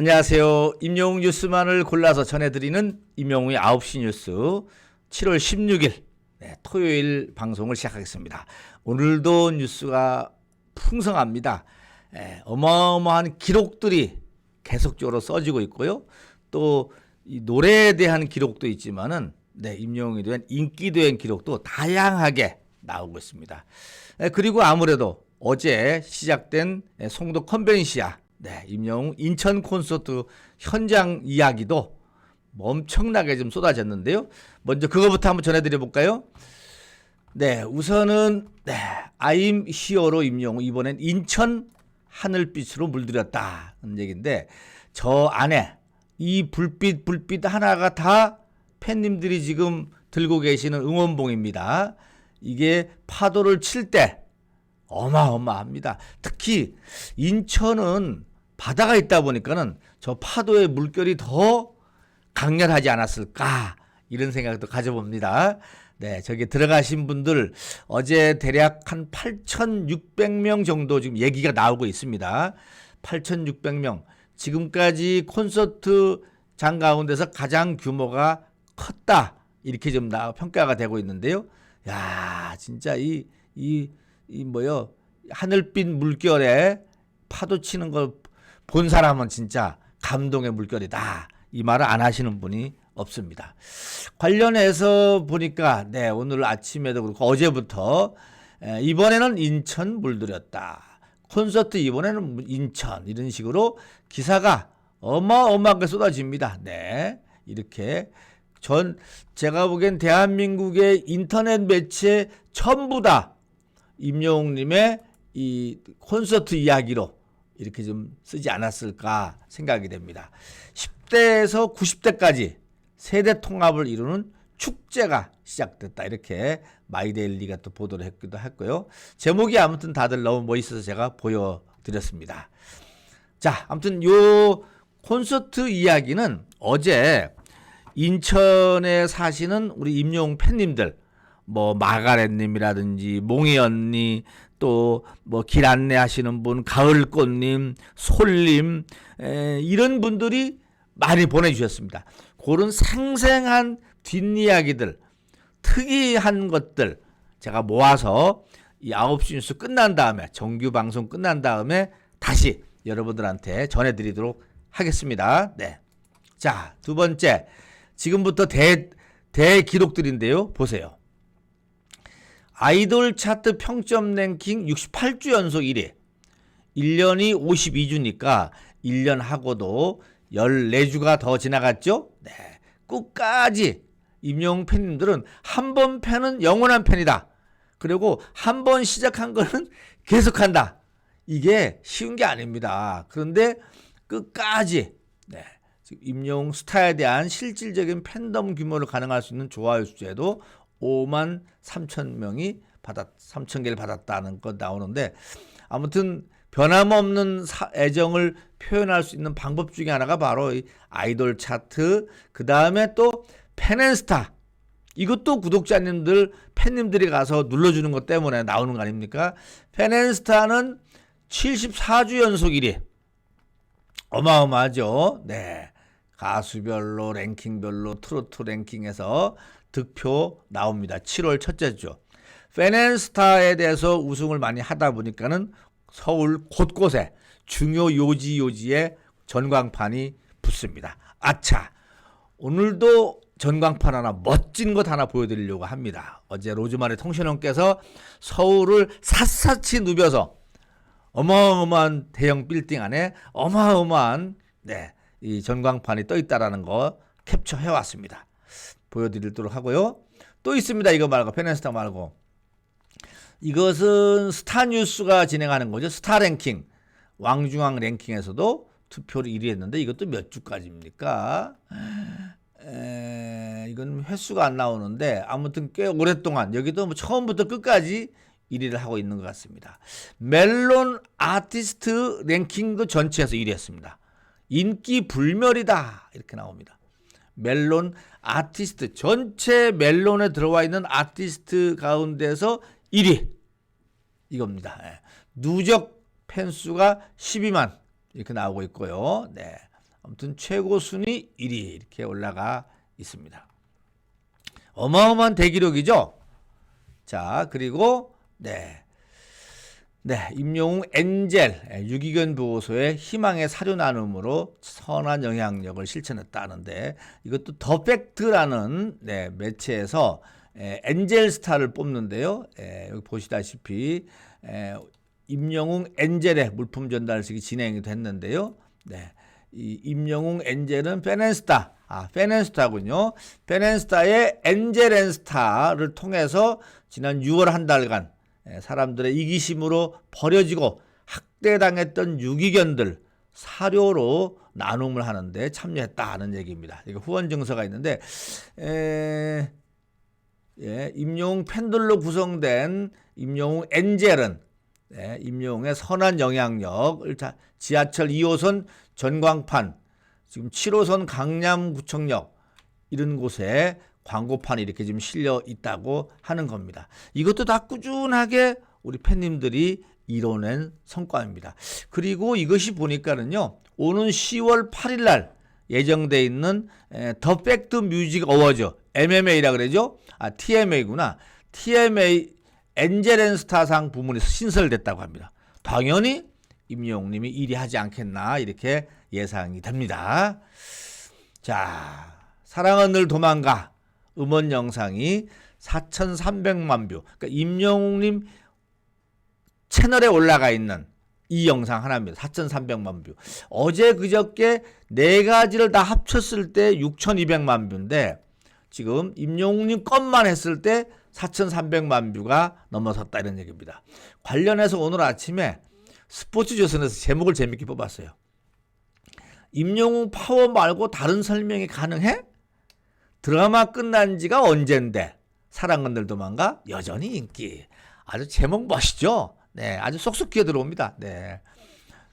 안녕하세요. 임영웅 뉴스만을 골라서 전해드리는 임영웅의 9시 뉴스 7월 16일 네, 토요일 방송을 시작하겠습니다. 오늘도 뉴스가 풍성합니다. 에, 어마어마한 기록들이 계속적으로 써지고 있고요. 또이 노래에 대한 기록도 있지만은 네, 임영웅에 대한 대한 기록도 다양하게 나오고 있습니다. 에, 그리고 아무래도 어제 시작된 에, 송도 컨벤시아 네, 임영웅 인천 콘서트 현장 이야기도 엄청나게 좀 쏟아졌는데요. 먼저 그거부터 한번 전해드려 볼까요? 네, 우선은 네, 아임 히어로 임영웅 이번엔 인천 하늘빛으로 물들였다는 얘기인데 저 안에 이 불빛 불빛 하나가 다 팬님들이 지금 들고 계시는 응원봉입니다. 이게 파도를 칠 때 어마어마합니다. 특히 인천은 바다가 있다 보니까는 저 파도의 물결이 더 강렬하지 않았을까 이런 생각도 가져봅니다. 네, 저기 들어가신 분들 어제 대략 한 8,600명 정도 지금 얘기가 나오고 있습니다. 8,600명. 지금까지 콘서트 장 가운데서 가장 규모가 컸다. 이렇게 좀 나, 평가가 되고 있는데요. 야, 진짜 이, 이, 이 뭐요. 하늘빛 물결에 파도 치는 걸 본 사람은 진짜 감동의 물결이다. 이 말을 안 하시는 분이 없습니다. 관련해서 보니까 네 오늘 아침에도 그렇고 어제부터 에, 이번에는 인천 물들였다. 콘서트 이번에는 인천 이런 식으로 기사가 어마어마하게 쏟아집니다. 네 이렇게 전 제가 보기엔 대한민국의 인터넷 매체 전부 다 임영웅님의 이 콘서트 이야기로 이렇게 좀 쓰지 않았을까 생각이 됩니다. 10대에서 90대까지 세대 통합을 이루는 축제가 시작됐다. 이렇게 마이데일리가 또 보도를 했기도 했고요. 제목이 아무튼 다들 너무 멋있어서 제가 보여드렸습니다. 자, 아무튼 요 콘서트 이야기는 어제 인천에 사시는 우리 임용 팬님들 뭐 마가렛님이라든지 몽이 언니 또 뭐 길 안내하시는 분 가을꽃님 솔님 에, 이런 분들이 많이 보내주셨습니다. 그런 생생한 뒷이야기들 특이한 것들 제가 모아서 이 9시 뉴스 끝난 다음에 정규 방송 끝난 다음에 다시 여러분들한테 전해드리도록 하겠습니다. 네. 자, 두 번째. 지금부터 대, 대 기록들인데요. 보세요. 아이돌 차트 평점 랭킹 68주 연속 1위. 1년이 52주니까 1년 하고도 14주가 더 지나갔죠? 네. 끝까지 임영웅 팬님들은 한 번 팬은 영원한 팬이다. 그리고 한 번 시작한 거는 계속한다. 이게 쉬운 게 아닙니다. 그런데 끝까지 네. 임영웅 스타에 대한 실질적인 팬덤 규모를 가능할 수 있는 좋아요 수제도 5만 3천 명이 받았 3천 개를 받았다는 거 나오는데 아무튼 변함없는 사, 애정을 표현할 수 있는 방법 중에 하나가 바로 이 아이돌 차트 그 다음에 또 팬앤스타 이것도 구독자님들 팬님들이 가서 눌러주는 것 때문에 나오는 거 아닙니까? 팬앤스타는 74주 연속 1위 어마어마하죠. 네. 가수별로 랭킹별로 트로트 랭킹에서 득표 나옵니다. 7월 첫째 주. 페넨스타에 대해서 우승을 많이 하다 보니까는 서울 곳곳에 중요 요지 요지에 전광판이 붙습니다. 아차. 오늘도 전광판 하나 멋진 것 하나 보여드리려고 합니다. 어제 로즈마리 통신원께서 서울을 샅샅이 누벼서 어마어마한 대형 빌딩 안에 어마어마한 네, 이 전광판이 떠 있다라는 거 캡처해 왔습니다. 보여드리도록 하고요. 또 있습니다. 이거 말고 페넨스타 말고 이것은 스타뉴스가 진행하는 거죠. 스타 랭킹 왕중왕 랭킹에서도 투표를 1위 했는데 이것도 몇 주까지입니까? 에, 이건 횟수가 안 나오는데 아무튼 꽤 오랫동안 여기도 뭐 처음부터 끝까지 1위를 하고 있는 것 같습니다. 멜론 아티스트 랭킹도 전체에서 1위 했습니다. 인기 불멸이다 이렇게 나옵니다. 멜론 아티스트 전체 멜론에 들어와 있는 아티스트 가운데서 1위 이겁니다. 예. 누적 팬수가 12만 이렇게 나오고 있고요. 네. 아무튼 최고 순위 1위 이렇게 올라가 있습니다. 어마어마한 대기록이죠. 자 그리고 네. 네, 임영웅 엔젤 예, 유기견 보호소의 희망의 사료 나눔으로 선한 영향력을 실천했다는데 이것도 더 팩트라는 네, 매체에서 에, 엔젤 스타를 뽑는데요. 에, 여기 보시다시피 에, 임영웅 엔젤의 물품 전달식이 진행이 됐는데요. 네. 이 임영웅 엔젤은 페넨스타, 아, 페넨스타군요. 페넨스타의 엔젤 앤스타를 통해서 지난 6월 한 달간 예, 사람들의 이기심으로 버려지고 학대당했던 유기견들 사료로 나눔을 하는데 참여했다는 얘기입니다. 이거 후원 증서가 있는데 에, 예, 임영웅 팬들로 구성된 임영웅 엔젤은 예, 임영웅의 선한 영향력을 자, 지하철 2호선 전광판 지금 7호선 강남구청역 이런 곳에 광고판이 이렇게 지금 실려 있다고 하는 겁니다. 이것도 다 꾸준하게 우리 팬님들이 이뤄낸 성과입니다. 그리고 이것이 보니까는요, 오는 10월 8일 날 예정돼 있는 에, 더 팩트 뮤직 어워즈 MMA라 그러죠? 아 TMA구나. TMA 엔젤앤스타상 부문이 신설됐다고 합니다. 당연히 임영웅님이 1위 하지 않겠나 이렇게 예상이 됩니다. 자, 사랑은 늘 도망가 음원 영상이 4,300만 뷰. 그러니까 임영웅님 채널에 올라가 있는 이 영상 하나입니다. 4,300만 뷰. 어제 그저께 네 가지를 다 합쳤을 때 6,200만 뷰인데 지금 임영웅님 것만 했을 때 4,300만 뷰가 넘어섰다 이런 얘기입니다. 관련해서 오늘 아침에 스포츠 조선에서 제목을 재밌게 뽑았어요. 임영웅 파워 말고 다른 설명이 가능해? 드라마 끝난 지가 언젠데 사랑은 늘 도망가 여전히 인기. 아주 제목 멋있죠? 네, 아주 쏙쏙 끼어 들어옵니다. 네,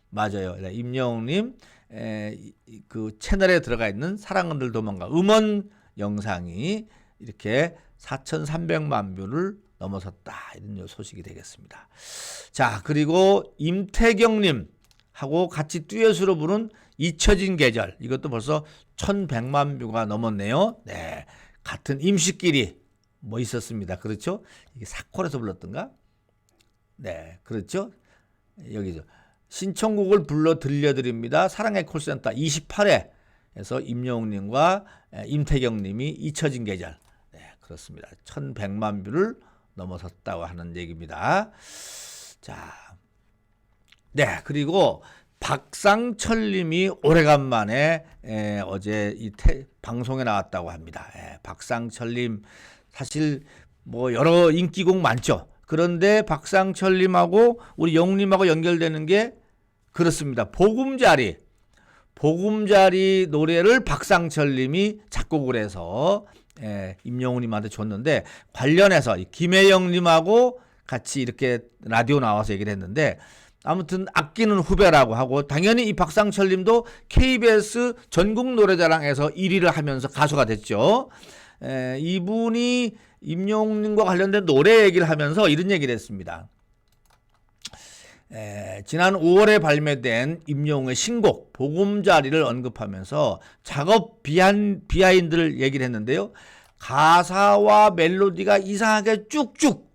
맞아요. 네, 임영웅님 에, 그 채널에 들어가 있는 사랑은 늘 도망가 음원 영상이 이렇게 4,300만 뷰를 넘어섰다 이런 소식이 되겠습니다. 자 그리고 임태경님 하고 같이 듀엣으로 부른 잊혀진 계절 이것도 벌써 1100만 뷰가 넘었네요. 네. 같은 임시끼리 뭐 있었습니다. 그렇죠? 이게 사콜에서 불렀던가? 네. 그렇죠? 여기죠. 신청곡을 불러 들려드립니다. 사랑의 콜센터 28회에서 임영웅님과 임태경님이 잊혀진 계절. 네, 그렇습니다. 1100만 뷰를 넘어섰다고 하는 얘기입니다. 자. 네, 그리고 박상철 님이 오래간만에 에, 어제 이 태, 방송에 나왔다고 합니다. 에, 박상철 님 사실 뭐 여러 인기곡 많죠. 그런데 박상철 님하고 우리 영웅 님하고 연결되는 게 그렇습니다. 보금자리. 보금자리 노래를 박상철 님이 작곡을 해서 에, 임영웅 님한테 줬는데 관련해서 김혜영 님하고 같이 이렇게 라디오 나와서 얘기를 했는데 아무튼 아끼는 후배라고 하고 당연히 이 박상철 님도 KBS 전국 노래자랑에서 1위를 하면서 가수가 됐죠. 에, 이분이 임영웅 님과 관련된 노래 얘기를 하면서 이런 얘기를 했습니다. 에, 지난 5월에 발매된 임영웅의 신곡 보금자리를 언급하면서 작업 비한, 비하인드를 얘기를 했는데요. 가사와 멜로디가 이상하게 쭉쭉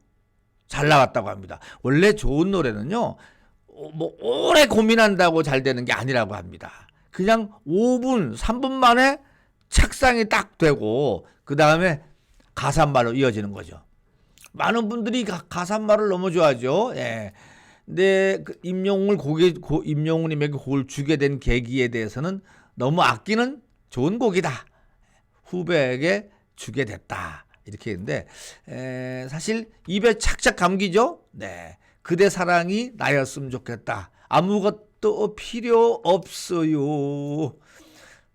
잘 나왔다고 합니다. 원래 좋은 노래는요. 뭐 오래 고민한다고 잘 되는 게 아니라고 합니다. 그냥 5분, 3분 만에 책상이 딱 되고 그 다음에 가사말로 이어지는 거죠. 많은 분들이 가, 가사말을 너무 좋아하죠. 예. 근데 그 임영웅을 곡에 고, 임영웅님에게 곡을 주게 된 계기에 대해서는 너무 아끼는 좋은 곡이다. 후배에게 주게 됐다. 이렇게 했는데 에, 사실 입에 착착 감기죠. 네. 그대 사랑이 나였으면 좋겠다. 아무것도 필요 없어요.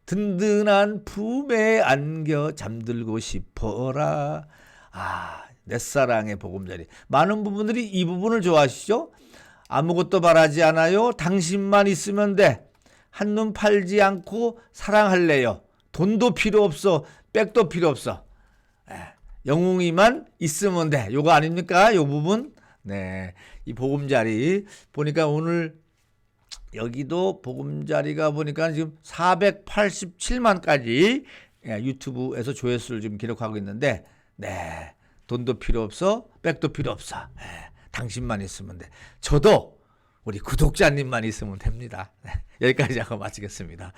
든든한 품에 안겨 잠들고 싶어라. 아, 내 사랑의 보금자리. 많은 부분들이 이 부분을 좋아하시죠? 아무것도 바라지 않아요. 당신만 있으면 돼. 한눈 팔지 않고 사랑할래요. 돈도 필요 없어. 백도 필요 없어. 영웅이만 있으면 돼. 요거 아닙니까? 요 부분? 네. 이 보금자리 보니까 오늘 여기도 보금자리가 보니까 지금 487만까지 예, 유튜브에서 조회수를 지금 기록하고 있는데, 네. 돈도 필요 없어, 백도 필요 없어. 예, 당신만 있으면 돼. 저도 우리 구독자님만 있으면 됩니다. 네, 여기까지 하고 마치겠습니다.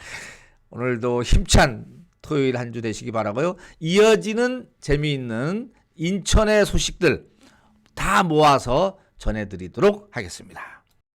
오늘도 힘찬 토요일 한 주 되시기 바라고요. 이어지는 재미있는 인천의 소식들 다 모아서 전해드리도록 하겠습니다.